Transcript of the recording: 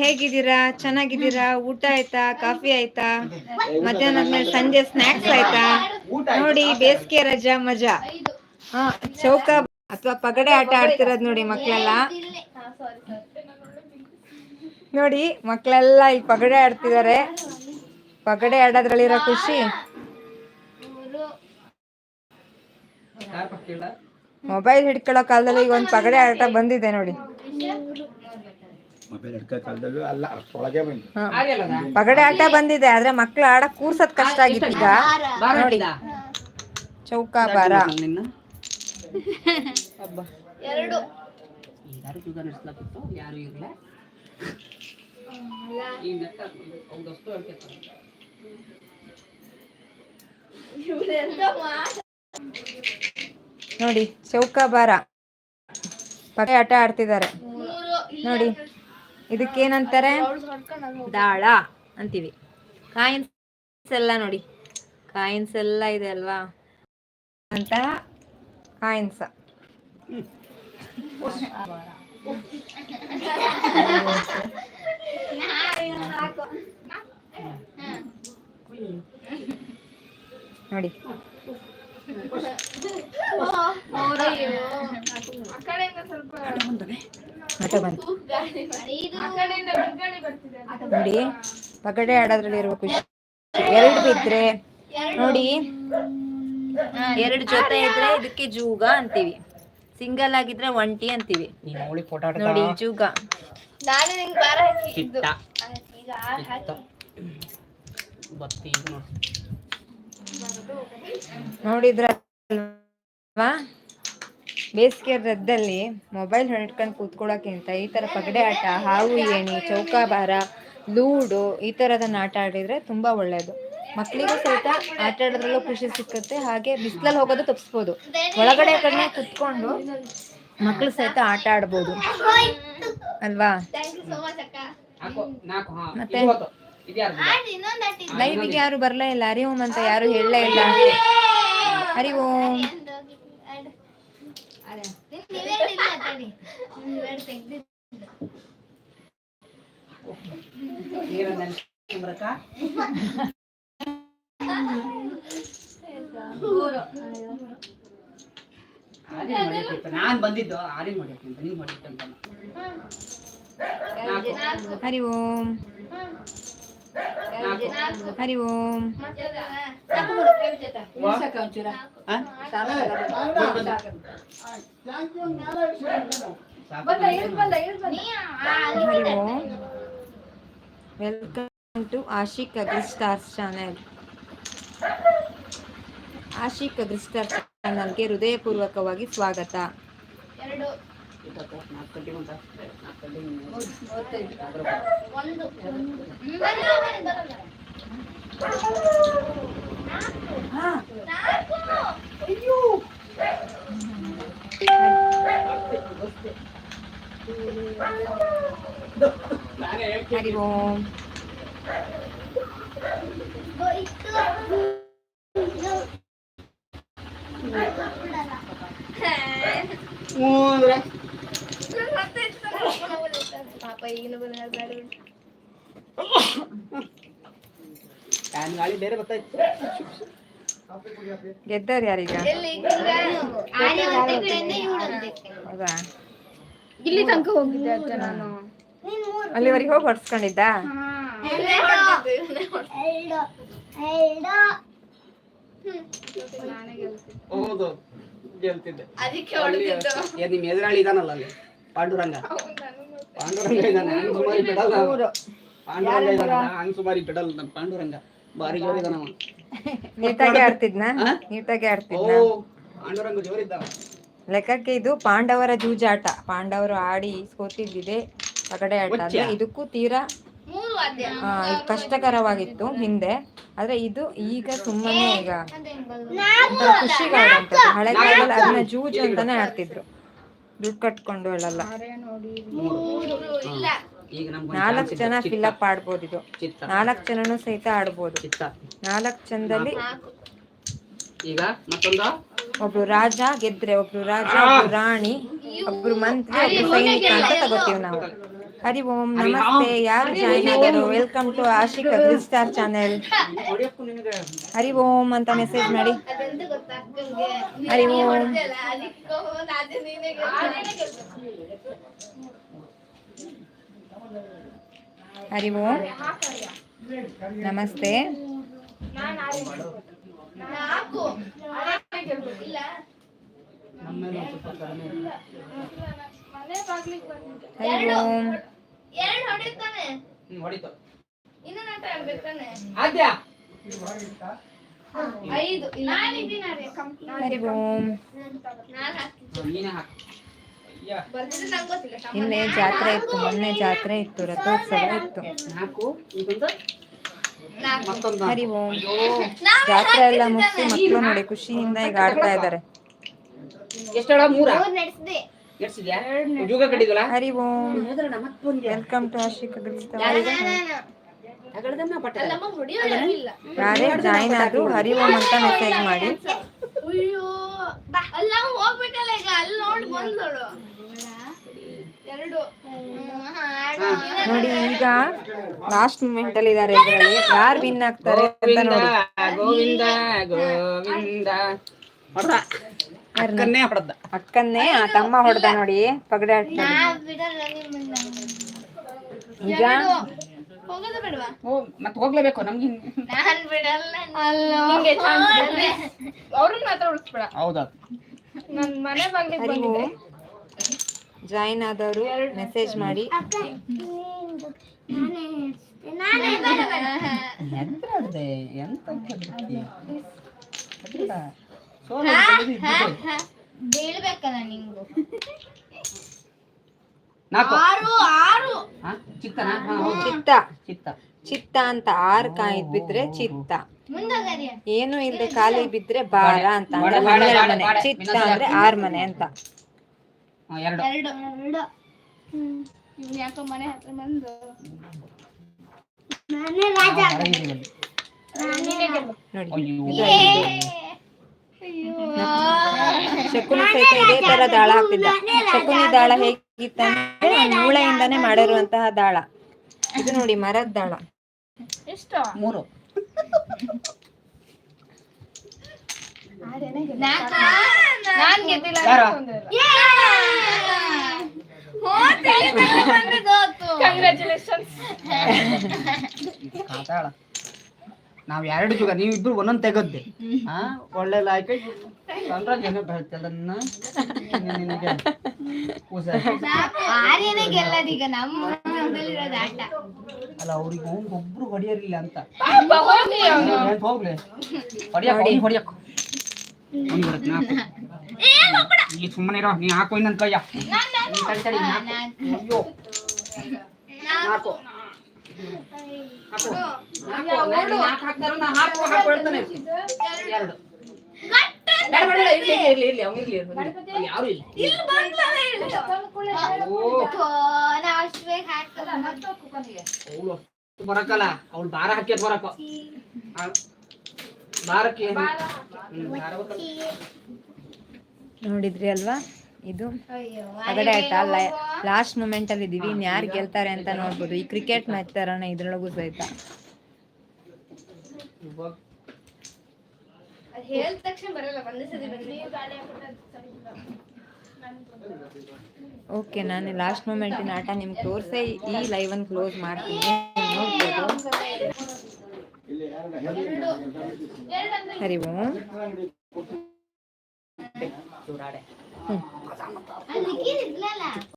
ಹೇಗಿದ್ದೀರಾ? ಚೆನ್ನಾಗಿದ್ದೀರಾ? ಊಟ ಆಯ್ತಾ? ಕಾಫಿ ಆಯ್ತಾ? ಮಧ್ಯಾಹ್ನ ಆದ್ಮೇಲೆ ಸಂಜೆ ಸ್ನಾಕ್ಸ್ ಆಯ್ತಾ? ನೋಡಿ ಬೇಸಿಗೆ ರಜಾ ಮಜಾ. ಹಾ ಚೌಕ ಅಥವಾ ಪಗಡೆ ಆಟ ಆಡ್ತಿರೋದ್ ನೋಡಿ ಮಕ್ಳೆಲ್ಲ. ನೋಡಿ ಮಕ್ಳೆಲ್ಲ ಈ ಪಗಡೆ ಆಡ್ತಿದಾರೆ ಪಗಡೆ ಆಡೋದ್ರಲ್ಲಿರೋ ಖುಷಿ. ಮೊಬೈಲ್ ಹಿಡ್ಕೊಳ್ಳೋ ಕಾಲದಲ್ಲಿ ಈಗ ಒಂದು ಪಗಡೆ ಆಟ ಬಂದಿದೆ ನೋಡಿ. ಮೊಬೈಲ್ ಅಲ್ಲ ಅಷ್ಟೊಳಗೆ. ಪಗಡೆ ಆಟ ಬಂದಿದೆ ಆದ್ರೆ ಮಕ್ಳು ಆಡಕ್ ಕೂರ್ಸದ್ ಕಷ್ಟ ಆಗಿತ್ತು? ಈಗ ನೋಡಿ. ಚೌಕ ಬಾರ ಎರಡು. ಯಾರು ನಡೆಸ್ಲಾಕಿತ್ತು ಯಾರು ಇರ್ಲ? ನೋಡಿ ಚೌಕ ಬಾರ ಪಗಡೆ ಆಟ ಆಡ್ತಿದ್ದಾರೆ. ನೋಡಿ. ಇದಕ್ಕೇನಂತಾರೆ. ದಾಳ ಅಂತೀವಿ. ಕಾಯಿನ್ಸ್ ಎಲ್ಲ ನೋಡಿ. ಕಾಯಿನ್ಸ್ ಎಲ್ಲ ಇದೆ ಅಲ್ವಾ? ಅಂತ ಕಾಯಿನ್ಸ್ ನೋಡಿ. ಬಂತು ನೋಡಿ ಪಗಡೆ ಆಡೋದ್ರಲ್ಲಿ ಇರುವ ಖುಷಿ. ಎರಡು ಬಿದ್ರೆ ನೋಡಿ ಎರಡು ಜೊತೆ ಇದ್ರೆ ಇದಕ್ಕೆ ಜೂಗ ಅಂತೀವಿ. ಸಿಂಗಲ್ ಆಗಿದ್ರೆ ಒಂಟಿ ಅಂತೀವಿ. ನೋಡಿ ಜೂಗ ಫೋಟೋ ನೋಡಿ ಜೂಗ. ನಾನು ನೋಡಿದ್ರಲ್ವಾ? ಬೇಸಿಗೆ ರದ್ದಲ್ಲಿ ಮೊಬೈಲ್ ಹಿಡ್ಕೊಂಡು ಕೂತ್ಕೊಳ್ಳೋಕ್ಕಿಂತ ಈ ಥರ ಪಗಡೆ ಆಟ ಹಾವು ಏಣಿ ಚೌಕಾಬಾರ ಲೂಡು ಈ ಥರದನ್ನ ಆಟ ಆಡಿದ್ರೆ ತುಂಬ ಒಳ್ಳೆಯದು ಮಕ್ಕಳಿಗೂ ಸಹಿತ ಆಟ ಆಡೋದ್ರಲ್ಲೂ ಖುಷಿ ಸಿಕ್ಕುತ್ತೆ. ಹಾಗೆ ಬಿಸಿಲಲ್ಲಿ ಹೋಗೋದು ತಪ್ಪಿಸ್ಬೋದು ಒಳಗಡೆ ಕಡೆ ಕುತ್ಕೊಂಡು ಮಕ್ಕಳು ಸಹಿತ ಆಟ ಆಡ್ಬೋದು. ಅಲ್ವಾ? ಥ್ಯಾಂಕ್ ಯು ಸೋ ಮಚ್ ಅಕ್ಕ. ನಾಲ್ಕು ನಾಲ್ಕು ಹಾ. ಮತ್ತೆ? ಲೈವಿಗೆ ಯಾರು ಬರಲೇ ಇಲ್ಲ ಹರಿ ಓಂ ಅಂತ ಯಾರು ಹೇಳಲೇ ಇಲ್ಲ. ಹರಿ ಓಂ? ನಾನ್ ಬಂದಿದ್ದು ಆರೇನ್ ಮಾಡಿರ್ತೀನಿ ನಾಲ್ಕು Hari Om. Hari Om. Welcome to Ashik agristars channel Ashik agristar ಚಾನಲ್ಗೆ ಹೃದಯಪೂರ್ವಕವಾಗಿ ಸ್ವಾಗತ. ಎರಡು ಇಪ್ಪತ್ತು, ನಾಲ್ಕು ಗಂಟೆ ಉಂಟಾ? ನಾಲ್ಕು ಗಂಟೆ ಇನ್ನು. ಒಂದು ಬರಲ್ಲ, ಬರಲ್ಲ. ನಾಲ್ಕು. ಹರಿ ಓಂ ಮತ್ತೆ ಎಷ್ಟು ಸಲ ಕರ್ಕೊಂಡು ಹೋಗ್ಲಿಕ್ಕೆ? ಪಾಪ. ಫ್ಯಾನ್ ಗಾಳಿ ಬೇರೆ ಬರ್ತಾಯಿತ್ತು ಗೆದ್ದವ್ರು ಯಾರೀಗ? ಎಲ್ಲಿ? ಆನೆ ಒಂದೇ ಕಡೆಯಿಂದ ಇವ್ಳು ಒಂದೇ ಕಡೆ. ಹೌದಾ? ಇಲ್ಲಿ ತನಕ ಹೋಗಿದ್ದೆ ಅಕ್ಕ ನಾನು. ಅಲ್ಲಿವರೆಗೆ ಹೋಗಿ ಹೊಡ್ಸ್ಕೊಂಡಿದ್ದ? ಹೌದು ಗೆಲ್ತಿದ್ದೆ. ಅದಕ್ಕೆ ಹೊಡೆದಿದ್ದು ನಿಮ್ ಎದುರಾಳಿ ಇದಾನಲ್ಲ ಅಲ್ಲಿ? ಪಾಂಡುರಂಗ? ಪಾಂಡುರಂಗ ಇದಾನೆ ಹಂಗ್ ಸುಮಾರಿ ಬಿಡಲ್ಲ. ಪಾಂಡುರಂಗ ಹಂಗ್ ಸುಮಾರಿ ಬಿಡಲ್ಲ ನಮ್ ಪಾಂಡುರಂಗ. ಬಾರಿ ಜೋರ್ ಇದಾನ ನೀಟಾಗಿ ಆಡ್ತಿದ್ನ? ನೀಟಾಗಿ ಓ ಆಡ್ತಿದ್ನ ಪಾಂಡುರಂಗ ಜೋರ್ ಇದ್ದಾನ. ಲೆಕ್ಕಕ್ಕೆ ಇದು ಪಾಂಡವರ ಜೂಜಾಟ. ಪಾಂಡವರು ಆಡಿ ಸೋತಿದ್ದಿದೆ ಪಗಡೆ ಆಟ. ಅಂದ್ರೆ ಇದಕ್ಕೂ ತೀರಾ ಕಷ್ಟಕರವಾಗಿತ್ತು ಹಿಂದೆ. ಆದ್ರೆ ಇದು ಈಗ ಸುಮ್ಮನೆ ಈಗ ಒಂಥರ ಖುಷಿಗಾಡುವಂಥದ್ದು ಹಳೆ ಕಾಲದಲ್ಲಿ ಅದನ್ನ ಜೂಜು ಅಂತಾನೆ ಆಡ್ತಿದ್ರು. ದುಡ್ಡು ಕಟ್ಕೊಂಡು ಹೇಳಲ್ಲ. ಮೂರು ಇಲ್ಲ ಈಗ ನಮ್ಗೆ ನಾಲ್ಕು ಜನ ಫಿಲಪ್ ಆಡ್ಬೋದು ಇದು. ನಾಲ್ಕು ಜನನು ಸಹಿತ ಆಡ್ಬೋದು. ನಾಲ್ಕ್ ನಾಲ್ಕು ಜನದಲ್ಲಿ ಈಗ ಮತ್ತೊಂದು? ಒಬ್ರು ರಾಜ ಗೆದ್ರೆ ಒಬ್ರು ರಾಜ ಒಬ್ರು ರಾಣಿ ಒಬ್ರು ಮಂತ್ರಿ ಒಬ್ರು ಸೈನಿಕ ಅಂತ ತಗೋತೀವಿ ನಾವು. ಹರಿ ಓಂ ನಮಸ್ತೆ ಯಾರು ಜಾಯ್ನ್ ಆದರು welcome to Ashik agri star channel ಹೊಡಿಯಕ್ಕೂ ನಿನಗೆ ಹರಿ ಓಂ ಅಂತ ಮೆಸೇಜ್ ಮಾಡಿ ಅದೆಂತ ಗೊತ್ತಾ ಅಕ್ಕಂಗೆ ಹರಿ ನೀನೇ ಓಂ. ಹೊಡ್ದಲ್ಲ, ಅದಕ್ಕೆ ಹೋಗೋದು ಅದು ನೀನೇ ಗೆಲ್ಬೇಕು. ಹರಿ ಓಂ ನಮಸ್ತೆ ನಾಲ್ಕು ಇಲ್ಲ ನಮ್ಮ ಮೇಲೆ ಒಂದ್ ಸ್ವಲ್ಪ ಕಡಿಮೆ ಇದೆ. ಮನೆ ಬಾಗ್ಲಿಗೆ ಬಂದಿದ್ದೆ ಹರಿ ಓಂ ಎರಡು ಹೊಡಿತಾನೆ. ಹ್ಮ್, ಹೊಡಿತು. ಇನ್ನು ನಾಟ ಆಡ್ಬೇಕಾನೆ ಆದ್ಯ? ಐದು. ನಾನಿದ್ದೀನಿ ಹರಿ ಓಂ ನಾನು ಹಾಕ್ತೀನಿ. ನೀನೇ ಹಾಕು. ಅಯ್ಯ. ಬರ್ತಿದ್ರೆ ನಂಗೆ ಗೊತ್ತಿಲ್ಲ ನಿನ್ನೆ ಜಾತ್ರೆ ಇತ್ತು ಮೊನ್ನೆ ಜಾತ್ರೆ ಇತ್ತು ರಥೋತ್ಸವ ಇತ್ತು. ನಾಲ್ಕು ಹರಿ ಓಂ. ಜಾತ್ರೆ ಎಲ್ಲ ಮುಗಿಸಿ ಮಕ್ಕಳು ನೋಡಿ ಖುಷಿಯಿಂದ ಈಗ ಆಡ್ತಾ ಇದ್ದಾರೆ. ಎಷ್ಟೋ ಮೂರ? ಹರಿ ಓಂ ವೆಲ್ಕಮ್ ಟು ಆಶಿಕ್ ಯಾರೇ ಜಾಯಿನ್ ಆದ್ರು ಹರಿ ಓಂ ಅಂತ ಮೆಸೇಜ್ ಮಾಡಿ. ಅಯ್ಯೋ ಅಲ್ಲ ಅವ್ನ್ ಈಗ. ಅಲ್ಲಿ ನೋಡಿ ಬಂದಳು ಎರಡು. ನೋಡಿ ಈಗ ಲಾಸ್ಟ್ ಮೂಮೆಂಟ್ ಅಲ್ಲಿ ಇದಾರೆ ಇದ್ರಲ್ಲಿ ಯಾರು ವಿನ್ ಆಗ್ತಾರೆ ಅಂತ ನೋಡಿ. ಗೋವಿಂದ ಗೋವಿಂದ. ಅಕ್ಕನ್ನೇ ಹೊಡೆದ. ಅಕ್ಕನ್ನೇ ಆ ತಮ್ಮ ಹೊಡೆದ ನೋಡಿ ಪಗಡೆ ಆಡ್ತಾರೆ ನಾ ಬಿಡಲ್ಲ ನಿಮ್ಮನ್ನ ಈಗ ಹೋಗೋದು ಬೇಡವಾ ಮತ್ತೆ ಹೋಗ್ಲೇಬೇಕು ನಮ್ಗೆ ನಾನ್ ಬಿಡಲ್ಲ ನಿಂಗೆ ಅವ್ರನ್ನ ಮಾತ್ರ ಉಳಿಸ್ಬೇಡ. ಹೌದಾ? ನನ್ ಮನೆ ಬಾಗ್ಲಿಗೆ ಜಾಯಿನ್ ಆದವರು ಮೆಸೇಜ್ ಮಾಡಿ. ಎಂತ ಬೀಳ್ಬೇಕಲ್ಲ ನಿಂಗು. ಆರು ಆರು. ಚಿತ್ತ ಚಿತ್ತ. ಚಿತ್ತ. ಅಂತ ಆರ್ ಕಾಯಿ ಬಿದ್ರೆ ಚಿತ್ತ. ಏನು ಇಲ್ದೆ ಖಾಲಿ ಬಿದ್ರೆ ಬಾಳ ಅಂತ ಮನೆ. ಚಿತ್ತ ಅಂದ್ರೆ ಆರ್ ಮನೆ ಅಂತ. ನೋಡಿ ಶಕುನಿ ಸಹಿತ ಇದೇ ತರ ದಾಳ ಹಾಕ್ತಿದ್ದ ಶಕುನಿ ದಾಳ ಹೇಗಿತ್ತಂದ್ರೆ ಮೂಳೆಯಿಂದಾನೇ ಮಾಡಿರುವಂತಹ ದಾಳ. ಇದು ನೋಡಿ ಮರದ ದಾಳ. ಮೂರು? ಕಾತಾಳ ನಾವ್ ಎರಡು ಜುಗ ನೀವಿಬ್ರು ಒಂದೊಂದ್ ತೆಗದ್ದೆ. ಹಾ ಒಳ್ಳೆ ಲಾಯ್ಕ ಚಂದ್ರಾಜ್ ಏನೋ ಬೆಳ್ತದನ್ನ ನಿನಗೆ ಕೂಸ. ಆರ್ಯನೇ ಗೆಲ್ಲದೀಗ ನಮ್ಮ ಮನದಲ್ಲಿರೋದು ಆಟ. ಅಲ್ಲ ಅವ್ರಿಗೆ ಅವ್ನ್ ಒಬ್ರು ಹೊಡಿಯಲಿಲ್ಲ ಅಂತ. ಹೋಗ್ಲಿ ಹೊಡಿಯಕ್ ಹೊಡಿಯಕ್. ಸುಮ್ಮನೆ ಇರೋ ನೀ ಹಾಕೋ ಇನ್ನೊಂದ್ ಕೈಯ. ನೀನ್ ತಡಿ ತಡಿ, ಅಯ್ಯೋ. ನಾಲ್ಕು. ಬರಕಲ್ಲ. ಅವಳು ಬಾರ ಹಾಕ್ಯತ್ ಬರಕ. ನೋಡಿದ್ರಿ ಅಲ್ವಾ? ಇದು ಅಯ್ಯೋ ಪಗಡೆ ಆಟ ಅಲ್ಲ. ಲಾಸ್ಟ್ ಮೂಮೆಂಟ್ ಅಲ್ಲಿ ಇದೀವಿ ಇನ್ ಯಾರು ಗೆಲ್ತಾರೆ ಅಂತ ನೋಡ್ಬೋದು. ಈ ಕ್ರಿಕೆಟ್ ಮ್ಯಾಚ್ ತರನ ಇದ್ರೊಳಗೂ ಸಹಿತ. ಓಕೆ ನಾನು ಲಾಸ್ಟ್ ಮೂಮೆಂಟಿನ ಆಟ ನಿಮ್ಗೆ ತೋರಿಸೇ ಈ ಲೈವ್ ಅನ್ನು ಕ್ಲೋಸ್ ಮಾಡ್ತೀನಿ. ನೋಡ್ಬೋದು. ಹರಿ ಓಂ.